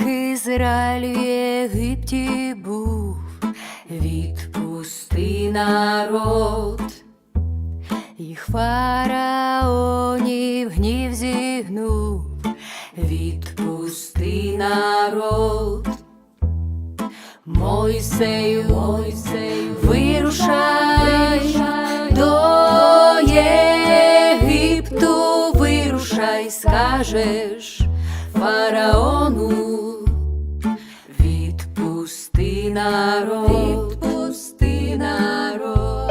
Ізраїль в Єгипті був, відпусти народ, їх фараонів гнів зігнув, відпусти народ. Мойсею, Мойсею, вирушай до Єгипту, вирушай, скажеш фараону, відпусти народ, відпусти народ.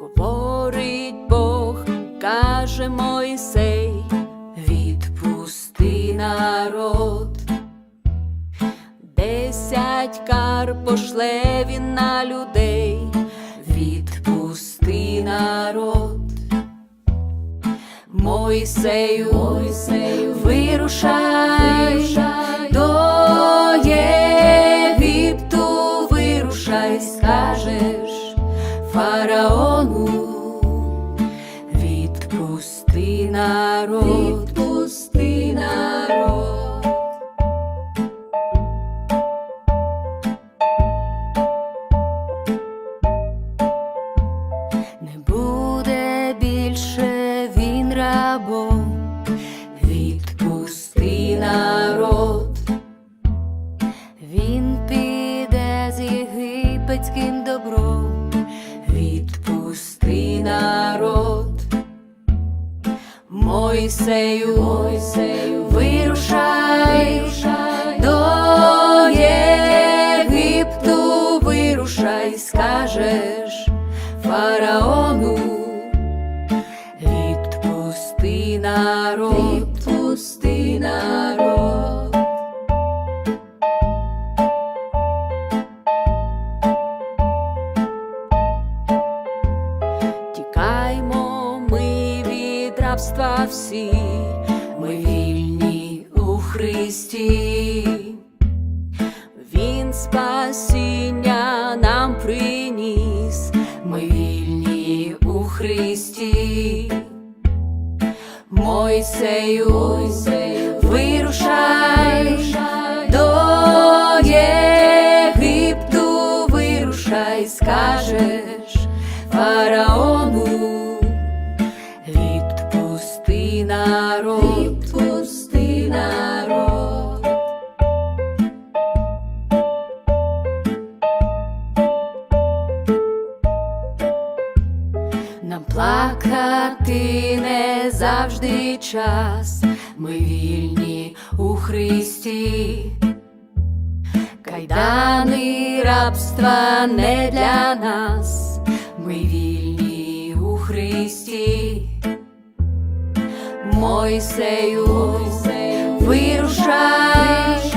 Говорить Бог, каже Мойсей, відпусти народ. Десять кар пошле він на людей, відпусти народ. Мойсею, Мойсею, вирушай, до Єгипту, вирушай, скажеш фараону, відпусти народ, Не буде більше він рабом, відпусти народ. Він піде з єгипетським добром, відпусти народ. Мойсею, Мойсею, вирушай, до фараону, відпусти народ, відпусти народ. Тікаймо ми від рабства всі, ми вільні у Христі. Він спасіння Христі. Мойсею, Мойсею вирушай, до Єгипту, вирушай, скажеш фараону, плакати не завжди час, ми вільні у Христі. Кайдани рабства не для нас, ми вільні у Христі. Мойсею, Мойсею вирушай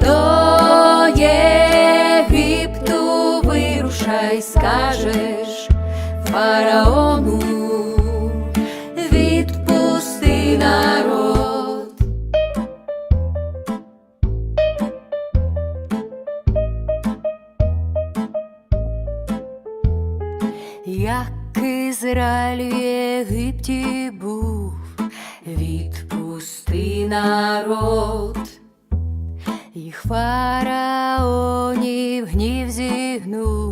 до Єгипту, вирушай, скажеш фараону, відпусти народ. Як Ізраїль в Єгипті був, відпусти народ, їх фараонів гнів зігнув,